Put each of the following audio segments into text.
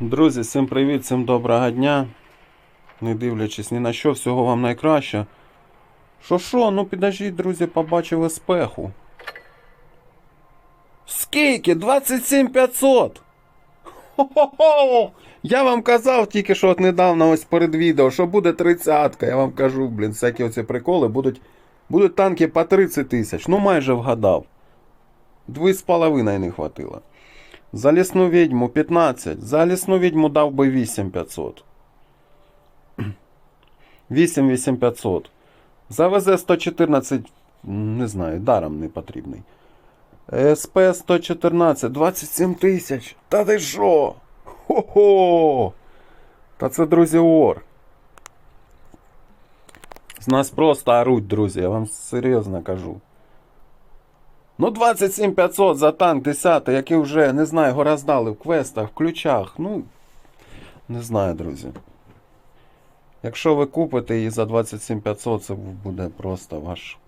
Друзі, всім привіт, всім доброго дня. Не дивлячись ні на що, всього вам найкраще. Що що, ну підождіть, друзі, побачили спеху. Скільки? 27 500! Хо-хо-хо! Я вам казав тільки що от недавно ось перед відео, що буде тридцятка. Я вам кажу, блін, всякі оці приколи будуть, будуть танки по 30 тисяч. Ну майже вгадав. Дві з половиною не хватило. За лісну відьму 15. За лісну відьму дав би 8500. 8500. За ВЗ 114, не знаю, даром не потрібний. СП 114, 27 тисяч. Та ти що? Хо-хо! Та це, друзі, ор. З нас просто оруть, друзі, я вам серйозно кажу. Ну, 27 500 за танк 10, який вже, не знаю, його роздали в квестах, в ключах. Ну, не знаю, друзі. Якщо ви купите її за 27 500, це буде просто ваш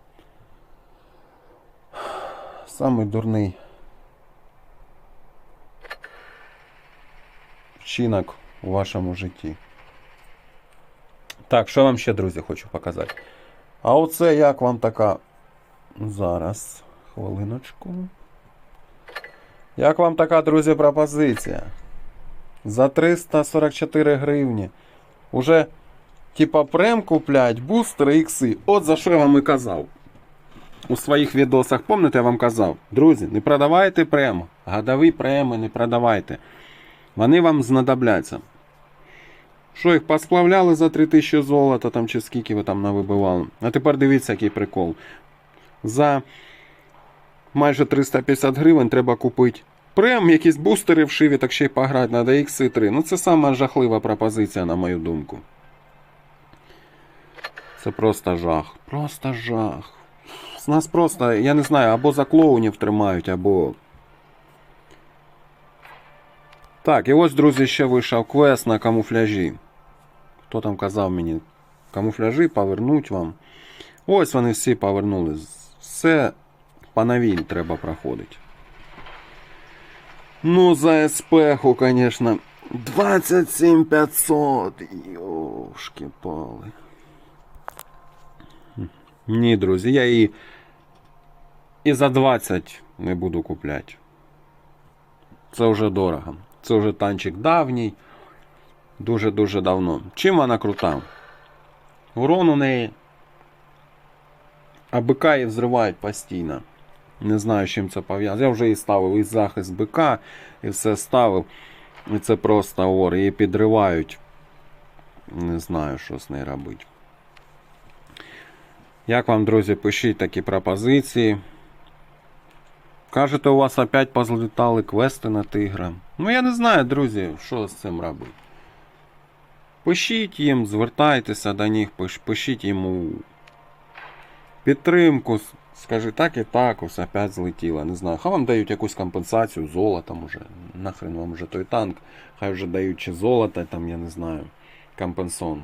самий дурний вчинок у вашому житті. Так, що вам ще, друзі, хочу показати. А оце як вам така. Зараз. Хвилиночку. Як вам така, друзі, пропозиція? За 344 гривні. Уже, типа, прем куплять, бустери ікси. От за що я вам і казав. У своїх відосах, пам'ятаєте, я вам казав, друзі, не продавайте прем. Годові преми не продавайте. Вони вам знадобляться. Що їх посплавляли за 3000 золота там чи скільки ви там навибивали. А тепер дивіться, який прикол. За майже 350 гривень треба купити. Прем, якісь бустери вшиві, так ще й пограти на DX 3 Ну це сама жахлива пропозиція, на мою думку. Це просто жах. Просто жах. З нас просто, я не знаю, або за клоунів тримають, або. Так, і ось, друзі, ще вийшов квест на камуфляжі. Хто там казав мені? Камуфляжі повернуть вам. Ось вони всі повернули. Все по треба проходити. Ну, за СПХу, конечно. 27 500. Йошки пали. Ні, друзі, я її і за 20 не буду купляти. Це вже дорого. Це вже танчик давній. Дуже-дуже давно. Чим вона крута? Урон у неї. А БК її взривають постійно. Не знаю, з чим це пов'язано. Я вже і ставив і захист БК, і все ставив. І це просто ор. Її підривають. Не знаю, що з нею робити. Як вам, друзі, пишіть такі пропозиції. Кажете, у вас опять позлітали квести на тигра. Ну я не знаю, друзі, що з цим робити. Пишіть їм, звертайтеся до них, пиш- пишіть йому підтримку. Скажи, так і так, ось опять злетіло. Не знаю. Хай вам дають якусь компенсацію золотом уже. Нахрен вам вже той танк. Хай вже дають чи золото, там, я не знаю, компенсон.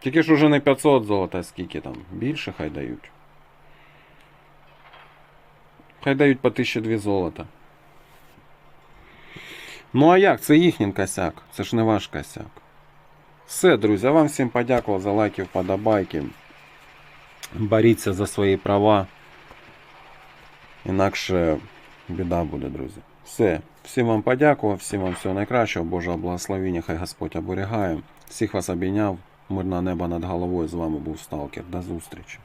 Тільки ж уже не 500 золота, скільки там. Більше хай дають. Хай дають по 1002 золота. Ну а як? Це їхній косяк. Це ж не ваш косяк. Все, друзі, я вам всім подякував за лайки, вподобайки. Боріться за свої права. Інакше біда буде, друзі. Все. Всім вам подякував, всім вам всього найкращого, Божого благословення, хай Господь оберігає. Всіх вас обійняв. Мирне небо над головою. З вами був Сталкер. До зустрічі.